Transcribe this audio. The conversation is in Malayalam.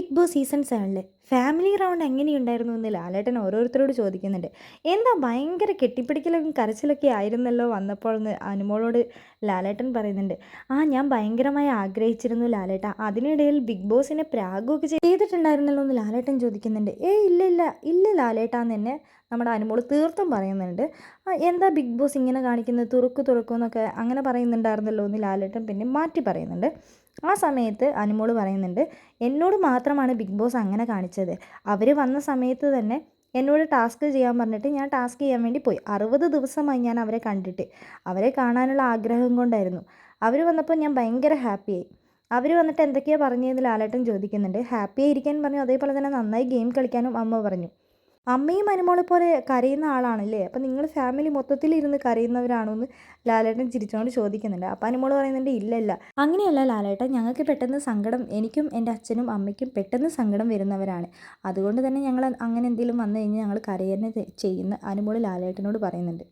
ബിഗ് ബോസ് സീസൺ സെവനിൽ ഫാമിലി റൗണ്ട് എങ്ങനെയുണ്ടായിരുന്നു എന്ന് ലാലേട്ടൻ ഓരോരുത്തരോട് ചോദിക്കുന്നുണ്ട്. എന്താ ഭയങ്കര കെട്ടിപ്പിടിക്കലും കരച്ചിലൊക്കെ ആയിരുന്നല്ലോ വന്നപ്പോൾ എന്ന് അനുമോളോട് ലാലേട്ടൻ പറയുന്നുണ്ട്. ആ ഞാൻ ഭയങ്കരമായി ആഗ്രഹിച്ചിരുന്നു ലാലേട്ട. അതിനിടയിൽ ബിഗ് ബോസിനെ പ്രാഗൊക്കെ ചെയ്തിട്ടുണ്ടായിരുന്നല്ലോ എന്ന് ലാലേട്ടൻ ചോദിക്കുന്നുണ്ട്. ഏ ഇല്ല ഇല്ല ഇല്ല ലാലേട്ടാന്ന് തന്നെ നമ്മുടെ അനുമോൾ തീർത്തും പറയുന്നുണ്ട്. എന്താ ബിഗ് ബോസ് ഇങ്ങനെ കാണിക്കുന്നത് തുറക്കു തുറക്കുമെന്നൊക്കെ അങ്ങനെ പറയുന്നുണ്ടായിരുന്നല്ലോ എന്ന് ലാലേട്ടൻ പിന്നെ മാറ്റി പറയുന്നുണ്ട്. ആ സമയത്ത് അനുമോൾ പറയുന്നുണ്ട് എന്നോട് മാത്രമാണ് ബിഗ് ബോസ് അങ്ങനെ കാണിച്ചത്. അവർ വന്ന സമയത്ത് തന്നെ എന്നോട് ടാസ്ക് ചെയ്യാൻ പറഞ്ഞിട്ട് ഞാൻ ടാസ്ക് ചെയ്യാൻ വേണ്ടി പോയി. അറുപത് ദിവസമായി ഞാൻ അവരെ കണ്ടിട്ട്. അവരെ കാണാനുള്ള ആഗ്രഹം കൊണ്ടായിരുന്നു. അവർ വന്നപ്പോൾ ഞാൻ ഭയങ്കര ഹാപ്പിയായി. അവർ വന്നിട്ട് എന്തൊക്കെയാണ് പറഞ്ഞതെന്ന് ലാലേട്ടൻ ചോദിക്കുന്നുണ്ട്. ഹാപ്പി ആയിരിക്കാൻ പറഞ്ഞു. അതേപോലെ തന്നെ നന്നായി ഗെയിം കളിക്കാനും അമ്മ പറഞ്ഞു. അമ്മയും അനുമോളെ പോലെ കരയുന്ന ആളാണല്ലേ? അപ്പം നിങ്ങൾ ഫാമിലി മൊത്തത്തിൽ ഇരുന്ന് കരയുന്നവരാണോ എന്ന് ലാലേട്ടൻ ചിരിച്ചുകൊണ്ട് ചോദിക്കുന്നുണ്ട്. അപ്പം അനുമോൾ പറയുന്നുണ്ട് ഇല്ല ഇല്ല. അങ്ങനെയല്ല ലാലേട്ടൻ ഞങ്ങൾക്ക് പെട്ടെന്ന് സങ്കടം എനിക്കും എന്റെ അച്ഛനും അമ്മയ്ക്കും പെട്ടെന്ന് സങ്കടം വരുന്നവരാണ്. അതുകൊണ്ട് തന്നെ ഞങ്ങൾ അങ്ങനെ എന്തെങ്കിലും വന്നു കഴിഞ്ഞാൽ ഞങ്ങൾ കരയുന്ന ചെയ്യുന്ന അനുമോൾ ലാലേട്ടനോട് പറയുന്നുണ്ട്.